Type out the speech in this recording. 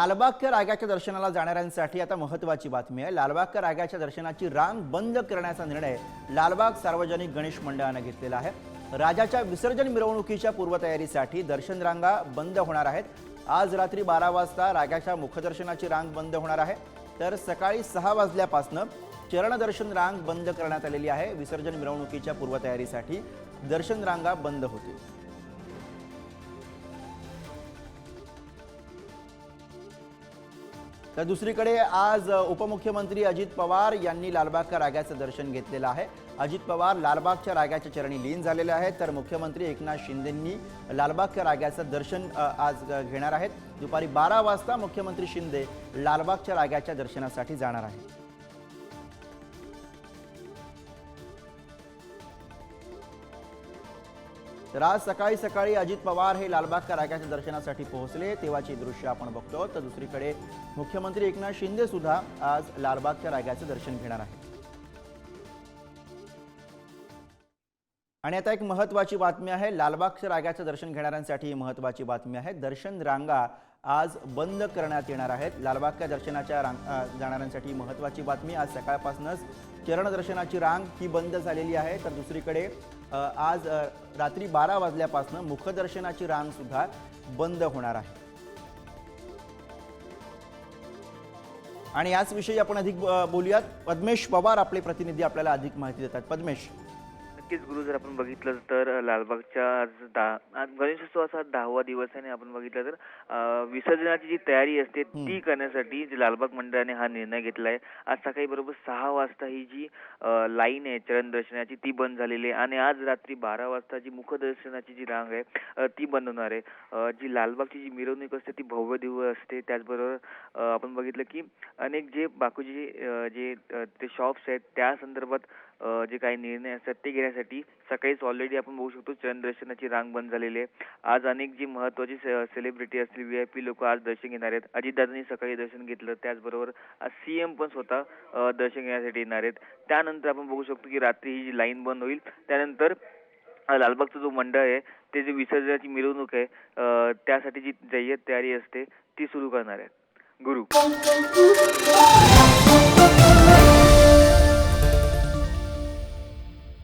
लालबागच्या रागाच्या दर्शनाला जाणाऱ्यांसाठी आता महत्त्वाची बातमी आहे. लालबागच्या रागाच्या दर्शनाची रांग बंद करण्याचा निर्णय लालबाग सार्वजनिक गणेश मंडळानं घेतलेला आहे. राजाच्या विसर्जन मिरवणुकीच्या पूर्वतयारीसाठी दर्शन रांगा बंद होणार आहेत. आज रात्री बारा वाजता रागाच्या मुखदर्शनाची रांग बंद होणार आहे. तर सकाळी सहा वाजल्यापासनं चरणदर्शन रांग बंद करण्यात आलेली आहे. विसर्जन मिरवणुकीच्या पूर्वतयारीसाठी दर्शन रांगा बंद होतील. तर दुसरीकडे आज उपमुख्यमंत्री अजित पवार यांनी लालबागच्या राग्याचं दर्शन घेतलेलं आहे. अजित पवार लालबागच्या राग्याच्या चरणी लीन झालेले आहेत. तर मुख्यमंत्री एकनाथ शिंदेंनी लालबागच्या राग्याचं दर्शन आज घेणार आहेत. दुपारी बारा वाजता मुख्यमंत्री शिंदे लालबागच्या राग्याच्या दर्शनासाठी जाणार आहेत. तर आज सकाळी सकाळी अजित पवार हे लालबागच्या रागाच्या दर्शनासाठी पोहोचले. तेव्हाची दृश्य आपण बघतो. तर दुसरीकडे मुख्यमंत्री एकनाथ शिंदे सुद्धा आज लालबागच्या रागाचं दर्शन घेणार आहेत. आणि आता एक महत्वाची बातमी आहे. लालबागच्या रागाचं दर्शन घेणाऱ्यांसाठी महत्त्वाची महत्वाची बातमी आहे. दर्शन रांगा आज बंद करण्यात येणार आहेत. लालबागच्या दर्शनाच्या रांग जाणाऱ्यांसाठी महत्त्वाची बातमी आज सकाळपासूनच. चरण दर्शनाची रांग ही बंद झालेली आहे. तर दुसरीकडे आज रात्री बारा वाजल्यापासून मुखदर्शनाची रांगसुद्धा बंद होणार आहे. आणि याचविषयी आपण अधिक बोलूयात. पद्मेश पवार आपले प्रतिनिधी आपल्याला अधिक माहिती देतात. पद्मेश. नक्कीच गुरु जर आपण बघितलं तर लालबागच्या आज दहा आज गणेशोत्सवाचा दहावा दिवस आहे आणि आपण बघितलं तर विसर्जनाची जी तयारी असते ती करण्यासाठी जे लालबाग मंडळाने हा निर्णय घेतला आहे आज सकाळी बरोबर सहा वाजता ही जी लाईन आहे चरण दर्शनाची ती बंद झालेली आहे आणि आज रात्री बारा वाजता जी मुखदर्शनाची जी रांग आहे ती बंद होणार आहे जी लालबागची जी मिरवणूक असते ती भव्य दिव्य असते. त्याचबरोबर आपण बघितलं की अनेक जे बाकीचे जे ते शॉप्स आहेत त्या संदर्भात जे काही निर्णय असतात ते घेण्यासाठी सकाळीच ऑलरेडी आपण बघू शकतो चरण दर्शनाची रांग बंद झालेली आहे. आज अनेक जी महत्वाची सेलिब्रिटी असतील व्ही आय पी लोक आज दर्शन घेणार आहेत. अजितदादांनी सकाळी दर्शन घेतलं त्याचबरोबर सीएम पण स्वतः दर्शन घेण्यासाठी येणार आहेत. त्यानंतर आपण बघू शकतो की रात्री ही जी लाईन बंद होईल त्यानंतर लालबागचा जो मंडळ आहे ते जे विसर्जनाची मिरवणूक आहे त्यासाठी जी जय्यत तयारी असते ती सुरू करणार आहेत. गुरु.